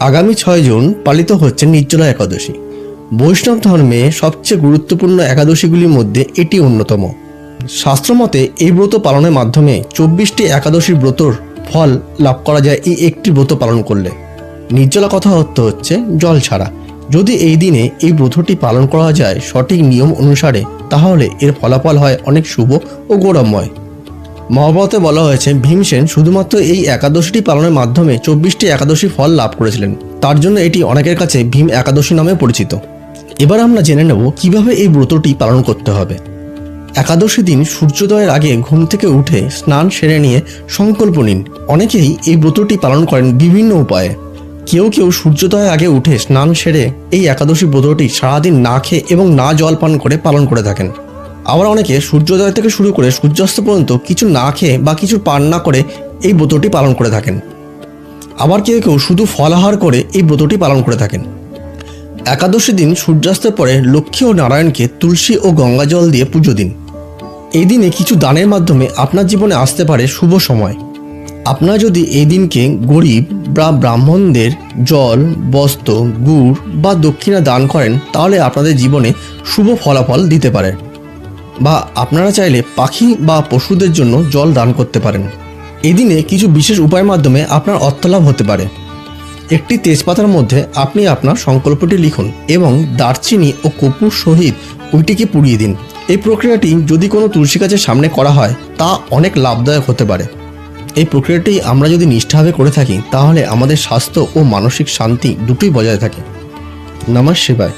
আগামী ছয় জুন পালিত হচ্ছে নির্জলা একাদশী। বৈষ্ণব ধর্মে সবচেয়ে গুরুত্বপূর্ণ একাদশীগুলির মধ্যে এটি অন্যতম। শাস্ত্রমতে এই ব্রত পালনের মাধ্যমে চব্বিশটি একাদশীর ব্রতর ফল লাভ করা যায়, এই একটি ব্রত পালন করলে। নির্জলা কথা অর্থ হচ্ছে জল ছাড়া। যদি এই দিনে এই ব্রতটি পালন করা যায় সঠিক নিয়ম অনুসারে, তাহলে এর ফলাফল হয় অনেক শুভ ও গৌরবময়। মহাভারতে বলা হয়েছে ভীমসেন শুধুমাত্র এই একাদশীটি পালনের মাধ্যমে চব্বিশটি একাদশী ফল লাভ করেছিলেন। তার জন্য এটি অনেকের কাছে ভীম একাদশী নামে পরিচিত। এবার আমরা জেনে নেব কীভাবে এই ব্রতটি পালন করতে হবে। একাদশী দিন সূর্যোদয়ের আগে ঘুম থেকে উঠে স্নান সেরে নিয়ে সংকল্প নিন। অনেকেই এই ব্রতটি পালন করেন বিভিন্ন উপায়ে। কেউ কেউ সূর্যোদয়ের আগে উঠে স্নান সেরে এই একাদশী ব্রতটি সারাদিন না খেয়ে এবং না জল পান করে পালন করে থাকেন। আবার অনেকে সূর্যোদয় থেকে শুরু করে সূর্যাস্ত পর্যন্ত কিছু না খেয়ে বা কিছু পান না করে এই ব্রতটি পালন করে থাকেন। আবার কেউ কেউ শুধু ফলাহার করে এই ব্রতটি পালন করে থাকেন। একাদশী দিন সূর্যাস্তের পরে লক্ষ্মী ও নারায়ণকে তুলসী ও গঙ্গা জল দিয়ে পুজো দিন। এই দিনে কিছু দানের মাধ্যমে আপনার জীবনে আসতে পারে শুভ সময়। আপনারা যদি এই দিনকে গরিব বা ব্রাহ্মণদের জল, বস্ত্র, গুড় বা দক্ষিণা দান করেন, তাহলে আপনাদের জীবনে শুভ ফলাফল দিতে পারে। বা আপনারা চাইলে পাখি বা পশুদের জন্য জল দান করতে পারেন। এদিনে কিছু বিশেষ উপায়ের মাধ্যমে আপনার অর্থলাভ হতে পারে। একটি তেজপাতার মধ্যে আপনি আপনার সংকল্পটি লিখুন এবং দারচিনি ও কপুর সহিত ওইটিকে পুড়িয়ে দিন। এই প্রক্রিয়াটি যদি কোনো তুলসী গাছের সামনে করা হয়, তা অনেক লাভদায়ক হতে পারে। এই প্রক্রিয়াটি আমরা যদি নিষ্ঠাভাবে করে থাকি, তাহলে আমাদের স্বাস্থ্য ও মানসিক শান্তি দুটোই বজায় থাকে। নমঃ শিবায়।